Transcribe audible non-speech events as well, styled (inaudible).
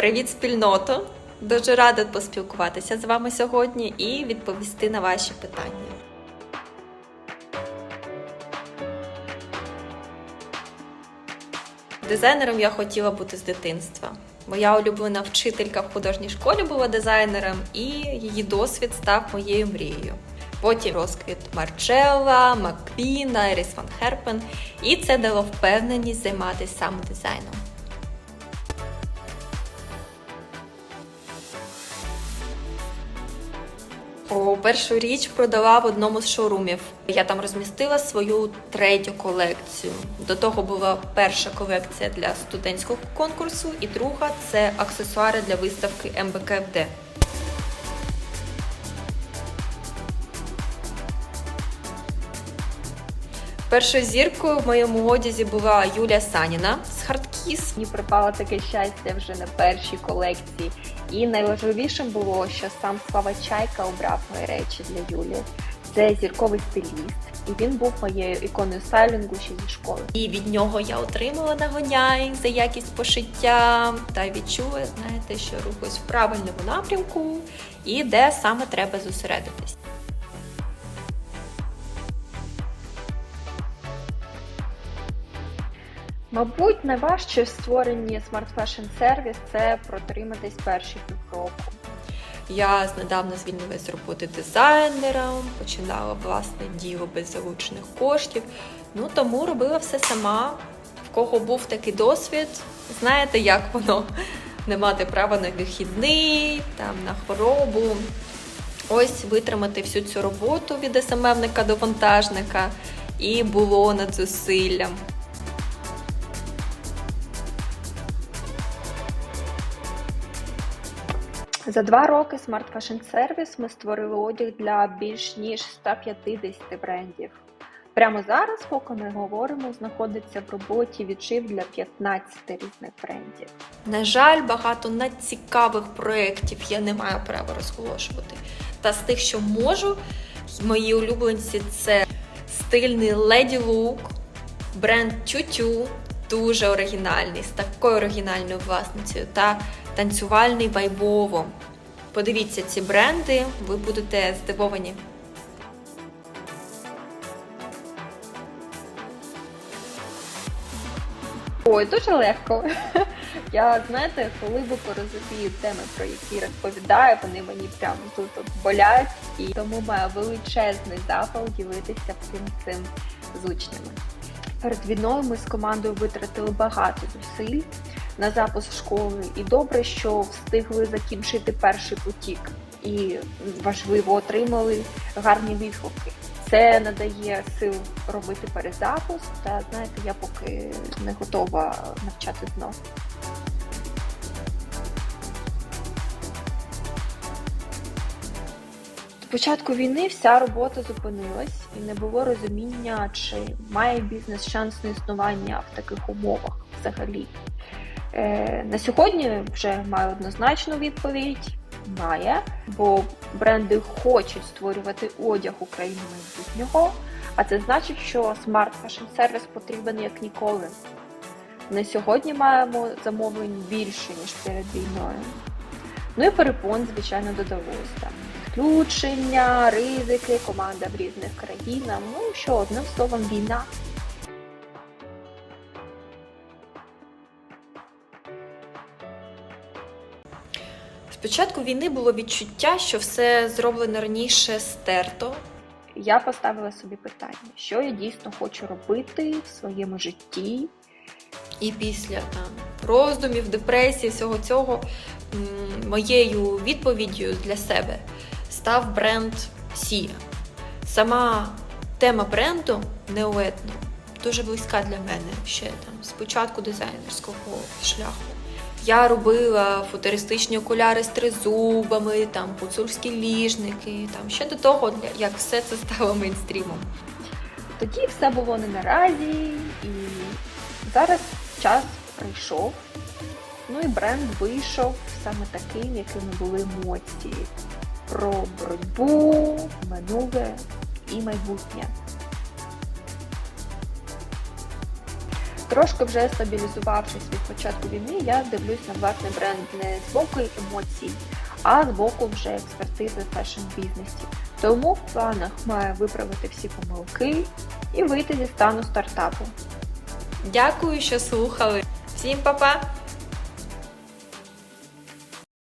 Привіт, спільноту! Дуже рада поспілкуватися з вами сьогодні і відповісти на ваші питання. Дизайнером я хотіла бути з дитинства. Моя улюблена вчителька в художній школі була дизайнером, і її досвід став моєю мрією. Потім розквіт Марчелла, Маквін, Айріс Ван Херпен, і це дало впевненість займатися саме дизайном. Першу річ продала в одному з шоурумів. Я там розмістила свою третю колекцію. До того була перша колекція для студентського конкурсу, і друга це аксесуари для виставки МБКФД. Першою зіркою в моєму одязі була Юлія Саніна з Хардкіс. Мені припало таке щастя вже на першій колекції. І найважливішим було, що сам Слава Чайка обрав мої речі для Юлі. Це зірковий стиліст, і він був моєю іконою стайлінгу ще зі школи. І від нього я отримала нагоняй за якість пошиття та відчула, знаєте, що рухаюсь в правильному напрямку і де саме треба зосередитись. Мабуть, найважче в створенні Smart Fashion Service – це протриматись перші півроку. Я недавно звільнилася з роботи дизайнером, починала власне діло без залучених коштів. Ну тому робила все сама. В кого був такий досвід, знаєте, як воно не мати права на вихідний, там на хворобу. Ось витримати всю цю роботу від СММника до вантажника і було над зусиллям. За два роки Smart Fashion Service ми створили одяг для більш ніж 150 брендів. Прямо зараз, поки ми говоримо, знаходиться в роботі відшив для 15 різних брендів. На жаль, багато надцікавих проєктів я не маю права розголошувати. Та з тих, що можу, мої улюбленці це стильний леді лук, бренд Тютю, дуже оригінальний, з такою оригінальною власницею, та танцювальний вайбово. Подивіться ці бренди, ви будете здивовані. Ой, дуже легко. (laughs) Я знаєте, коли ви порозумію теми, про які розповідаю, вони мені прям тут болять, і тому маю величезний запал ділитися всім цим з учнями. Перед війною ми з командою витратили багато зусиль на запуск школи, і добре, що встигли закінчити перший потік, і важливо отримали гарні відгуки. Це надає сил робити перезапуск, та знаєте, я поки не готова навчати знов. До початку війни вся робота зупинилась і не було розуміння, чи має бізнес шанс на існування в таких умовах взагалі. Е, на сьогодні вже маю однозначну відповідь. Має, бо бренди хочуть створювати одяг України майбутнього, а це значить, що Smart Fashion Service потрібен як ніколи. На сьогодні маємо замовлень більше, ніж перед війною. Ну і перепон, звичайно, додалось там. Відключення, ризики, команда в різних країнах. Ну що, одним словом, війна. З початку війни було відчуття, що все зроблено раніше стерто, Я поставила собі питання, що я дійсно хочу робити в своєму житті, І після там роздумів, депресії, всього цього моєю відповіддю для себе став бренд Сія. Сама тема бренду неоетно дуже близька для мене ще там з початку дизайнерського шляху. Я робила футуристичні окуляри з тризубами, там гуцульські ліжники, там ще до того, як все це стало мейнстрімом. Тоді все було не наразі, і зараз час прийшов. Ну і бренд вийшов саме таким, якими були емоції про боротьбу, минуле і майбутнє. Трошки вже стабілізувавшись від початку війни, я дивлюсь на власний бренд не з боку емоцій, а з боку вже експертизи в фешн-бізнесі. Тому в планах маю виправити всі помилки і вийти зі стану стартапу. Дякую, що слухали. Всім па-па!